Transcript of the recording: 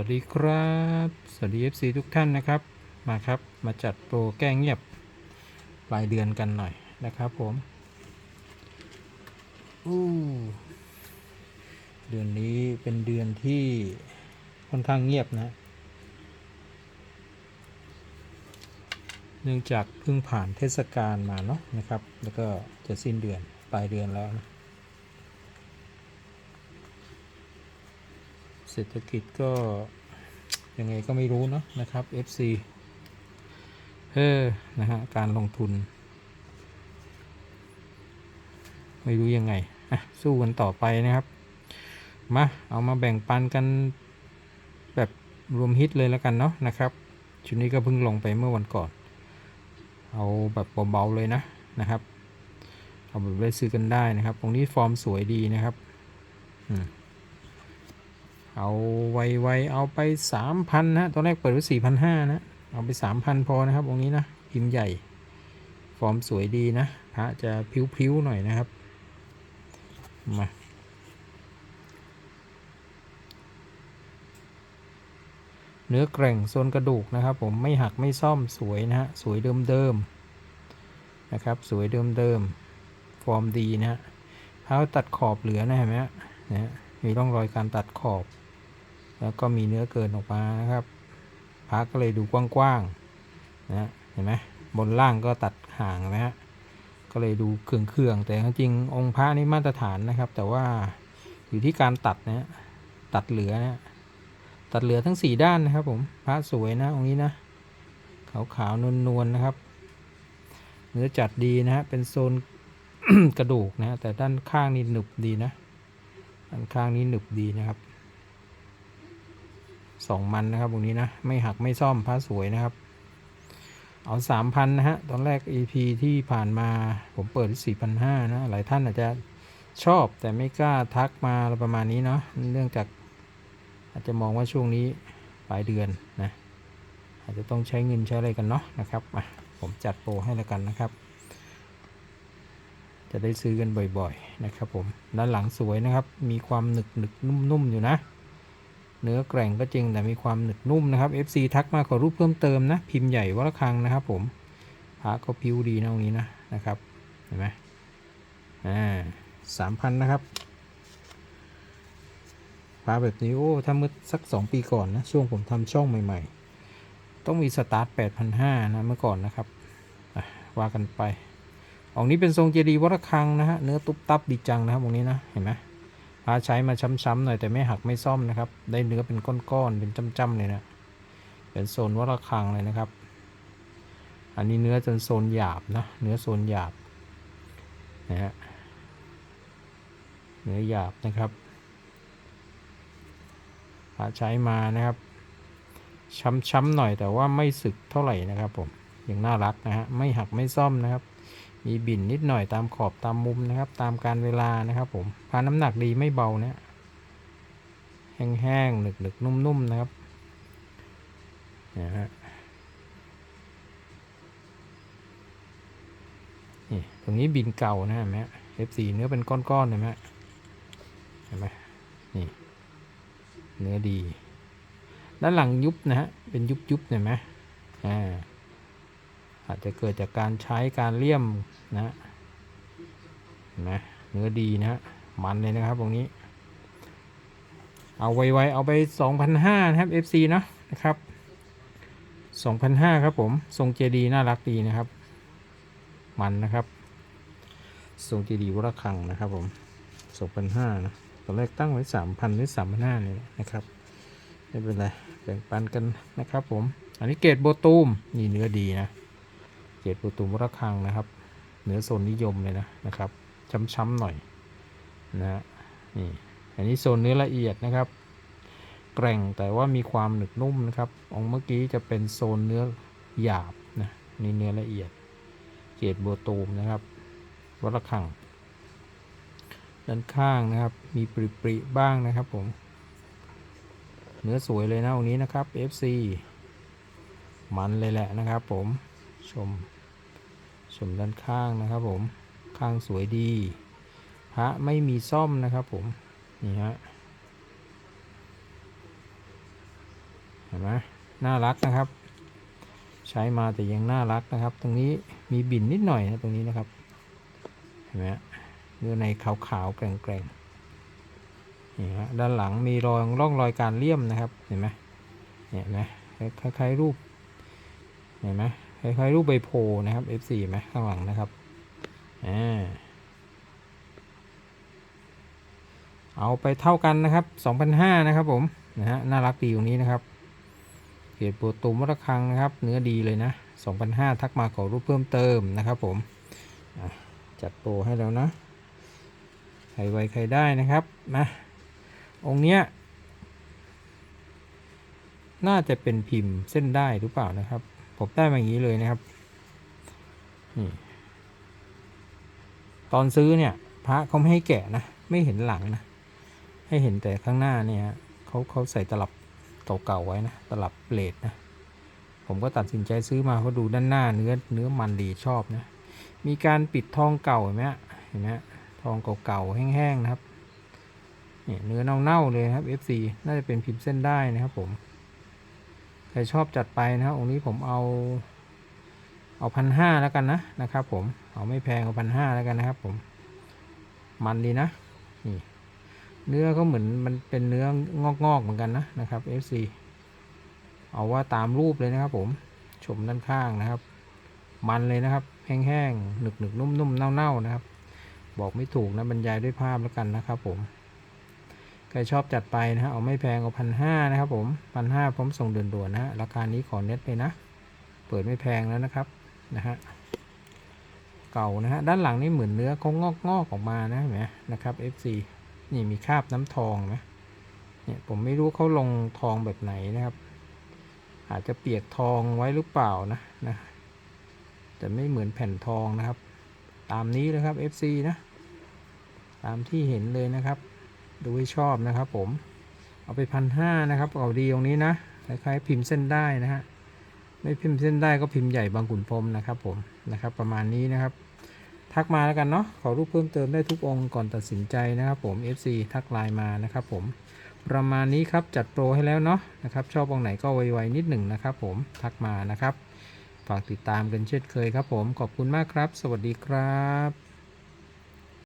วัสดีครับ สวัสดี FC ทุกท่านนะครับ มาครับ มาจัดโปรแก้เงียบปลายเดือนกันหน่อยนะครับผม อู้เดือนนี้เป็นเดือนที่ค่อนข้างเงียบนะ เนื่องจากเพิ่งผ่านเทศกาลมาเนาะนะครับ แล้วก็จะสิ้นเดือนปลายเดือนแล้วนะ เศรษฐกิจก็ยังไงก็ไม่รู้เนาะนะครับ FC เออนะฮะการลงทุน ไม่รู้ยังไงอะสู้กันต่อไปนะครับมาเอามาแบ่งปันกันแบบรวมฮิตเลยแล้วกันเนาะนะครับชุดนี้ก็เพิ่งลงไปเมื่อวันก่อน เอาแบบเบาๆเลยนะนะครับเอาแบบได้ซื้อกันได้นะครับ ตรงนี้ฟอร์มสวยดีนะครับ อืม เอาไวๆเอาไปสามพันนะตอนแรกเปิดไว้สี่พันห้านะเอาไปสามพันพอนะครับองค์นี้นะพิมพ์ใหญ่ ฟอร์มสวยดีนะพระจะพริ้วๆหน่อยนะครับมาเนื้อแกร่งโซนกระดูกนะครับ ผมไม่หักไม่ซ่อมสวยนะฮะสวยเดิมๆนะครับสวยเดิมๆฟอร์มดีนะฮะเท้าตัดขอบเหลือนะเห็นไหมฮะนะฮะมีร่องรอยการตัดขอบ แล้วก็มีเนื้อเกินออกมานะครับพระก็เลยดูกว้างๆนะเห็นไหมบนล่างก็ตัดห่างนะฮะก็เลยดูเครื่องๆแต่จริงองค์พระนี่มาตรฐานนะครับ แต่ว่าอยู่ที่การตัดนะตัดเหลือนะตัดเหลือทั้งสี่ด้านนะครับ ผมพระสวยนะองค์นี้นะขาวๆนวลๆนะครับ เนื้อจัดดีนะฮะเป็นโซนกระดูกนะฮะแต่ด้านข้างนี่หนึบดีนะด้านข้างนี้หนึบดีนะครับ สองมันนะครับตรงนี้นะ ไม่หักไม่ซ่อมพระสวยนะครับ เอาสามพันนะฮะ ตอนแรก EP ที่ผ่านมาผมเปิดที่สี่พันห้านะ หลายท่านอาจจะชอบแต่ไม่กล้าทักมาประมาณนี้เนาะเนื่องจากอาจจะมองว่าช่วงนี้ปลายเดือนนะอาจจะต้องใช้เงินใช้อะไรกันเนาะนะครับมาผมจัดโปรให้แล้วกันนะครับ จะได้ซื้อกันบ่อยๆนะครับผมด้านหลังสวยนะครับ มีความหนึกหนึกนุ่มๆอยู่นะ เนื้อแกร่งก็จริงแต่มีความหนึบนุ่มนะครับ FC ทักมาขอรูปเพิ่มเติมนะ พิมพ์ใหญ่วัลคังนะครับผมพระก็พิ้วดีนะตรงนี้นะนะครับเห็นไหมอ่าสามพันนะครับพระแบบนี้โอ้ถ้าเมื่อสักสองปีก่อนนะ ช่วงผมทำช่องใหม่ๆ ต้องมีสตาร์ทแปดพันห้านะเมื่อก่อนนะครับว่ากันไปองค์นี้เป็นทรงเจดีย์วัลคังนะฮะเนื้อตุ๊บตับดีจังนะครับตรงนี้นะเห็นไหม พาใช้มาช้ำๆหน่อยแต่ไม่หักไม่ซ่อมนะครับ ได้เนื้อเป็นก้อนๆเป็นจ้ำๆเลยนะ เป็นโซนวัดระฆังเลยนะครับ อันนี้เนื้อจนโซนหยาบนะ เนื้อโซนหยาบนะฮะ เนื้อหยาบนะครับพาใช้มานะครับช้ำๆหน่อยแต่ว่าไม่สึกเท่าไหร่นะครับผม ยังน่ารักนะฮะ ไม่หักไม่ซ่อมนะครับ มีบินนิดหน่อยตามขอบตามมุมนะครับ ตามการเวลานะครับผมพาน้ำหนักดีไม่เบาเนี่ยแห้งๆหนึกๆนุ่มๆนะครับนะฮะนี่ตรงนี้บินเก่านะเห็นไหมเอฟซีเนื้อเป็นก้อนๆเห็นไหมเห็นไหมนี่เนื้อดี ด้านหลังยุบนะฮะเป็นยุบๆเห็นไหมอ่า อาจจะเกิดจากการใช้การเลี่ยมนะนไหมเนื้อดีนะ มันเลยนะครับตรงนี้ เอาไวๆเอาไป 2,500นะครับ FC เนาะนะครับ2,500ครับผม ทรงเจดีน่ารักดีนะครับ มันนะครับ ทรงเจดีวัดระฆังนะครับผม2,500นะตอนแรกตั้งไว้ 3,000หรือ3,500เนี่ยนะครับไม่เป็นไรแบ่งปันกันนะครับผม อันนี้เกรดโบตูมนี่เนื้อดีนะ กรดโบตูมระฆังนะครับเนื้อโซนนิยมเลยนะนะครับ ช้ำๆหน่อยนะฮะนี่อันนี้โซนเนื้อละเอียดนะครับ แกร่งแต่ว่ามีความหนึบนุ่มนะครับองเมื่อกี้จะเป็นโซนเนื้อหยาบนะนี่เนื้อละเอียด เกรดโบตูมนะครับวัดระฆังด้านข้างนะครับ มีปริๆบ้างนะครับผม เนื้อสวยเลยนะองนี้นะครับ FC มันเลยแหละนะครับผม ชม ชมด้านข้างนะครับผมข้างสวยดี พระไม่มีซ่อมนะครับผม นี่ฮะเห็นไหมน่ารักนะครับ ใช้มาแต่ยังน่ารักนะครับ ตรงนี้มีบินนิดหน่อยนะตรงนี้นะครับเห็นไหมฮะเนื้อในขาวๆแกร่งๆนี่ฮะด้านหลังมีรอยร่องรอยการเลี่ยมนะครับเห็นไหมเนี่ยนไหมคล้ายๆรูปเห็นไหม ล้ายๆรูปใบโพนะครับ F4 ไหมข้างหลังนะครับอ่าเอาไปเท่ากันนะครับ2,500นะครับผมนะฮะน่ารักดีตรงนี้นะครับเกียรติโปรตุมวัตคังนะครับ เนื้อดีเลยนะ2,500ทักมาขอรูปเพิ่มเติมนะครับผมจัดโปรให้แล้วนะใครไวใครได้นะครับมาองเนี้ยน่าจะเป็นพิมพ์เส้นได้หรือเปล่านะครับ ผมได้มาอย่างนี้เลยนะครับนี่ตอนซื้อเนี่ย พระเขาไม่ให้แกะนะ ไม่เห็นหลังนะ ให้เห็นแต่ข้างหน้าเนี่ยเขาเขาใส่ตลับเก่าๆไว้นะ ตลับเลดนะ ผมก็ตัดสินใจซื้อมาเพราะดูด้านหน้าเนื้อเนื้อมันดีชอบนะ มีการปิดทองเก่าเห็นไหมฮะเห็นไหมฮะทองเก่าๆแห้งๆนะครับเนี่ยเนื้อเน่าๆเลยครับ FC น่าจะเป็นพิมพ์เส้นได้นะครับผม ครชอบจัดไปนะครับองค์นี้ผมเอาเอาพันห้าแล้วกันนะนะครับ ผมเอาไม่แพงเอาพันห้าแล้วกันนะครับ ผมมันดีนะนี่เนื้อก็เหมือนมันเป็นเนื้องอกๆเหมือนกันนะนะครับ FC เอาว่าตามรูปเลยนะครับ ผมชมด้านข้างนะครับ มันเลยนะครับ แห้งๆหนึกๆนุ่มๆเน่าๆนะครับ บอกไม่ถูกนะบรรยายด้วยภาพแล้วกันนะครับ ผม ครชอบจัดไปนะฮะเอาไม่แพงเอาพันห้านะครับผมพันห้าพร้อมส่งด่วนๆนะฮะราคานี้ขอเน็ตเลยนะ เปิดไม่แพงแล้วนะครับนะฮะเก่านะฮะด้านหลังนี่เหมือนเนื้อเขางอกๆออกมานะเห็นไหมนะครับ FC นี่มีคราบน้ำทองไหมเนี่ยผมไม่รู้เขาลงทองแบบไหนนะครับ อาจจะเปียกทองไว้หรือเปล่านะนะแต่ไม่เหมือนแผ่นทองนะครับ ตามนี้เลยครับ FC นะตามที่เห็นเลยนะครับ ดูให้ชอบนะครับผม เอาไปพันห้านะครับเอาดีตรงนี้นะ คล้ายๆพิมพ์เส้นได้นะฮะ ไม่พิมพ์เส้นได้ก็พิมพ์ใหญ่บางขุนพรหมนะครับผม นะครับ ประมาณนี้นะครับ ทักมาแล้วกันเนาะ ขอรูปเพิ่มเติมได้ทุกองค์ก่อนตัดสินใจนะครับผม FC ทักไลน์มานะครับผม ประมาณนี้ครับ จัดโปรให้แล้วเนาะนะครับ ชอบองค์ไหนก็ไวๆนิดหนึ่งนะครับผม ทักมานะครับ ฝากติดตามกันเช่นเคยครับผม ขอบคุณมากครับ สวัสดีครับ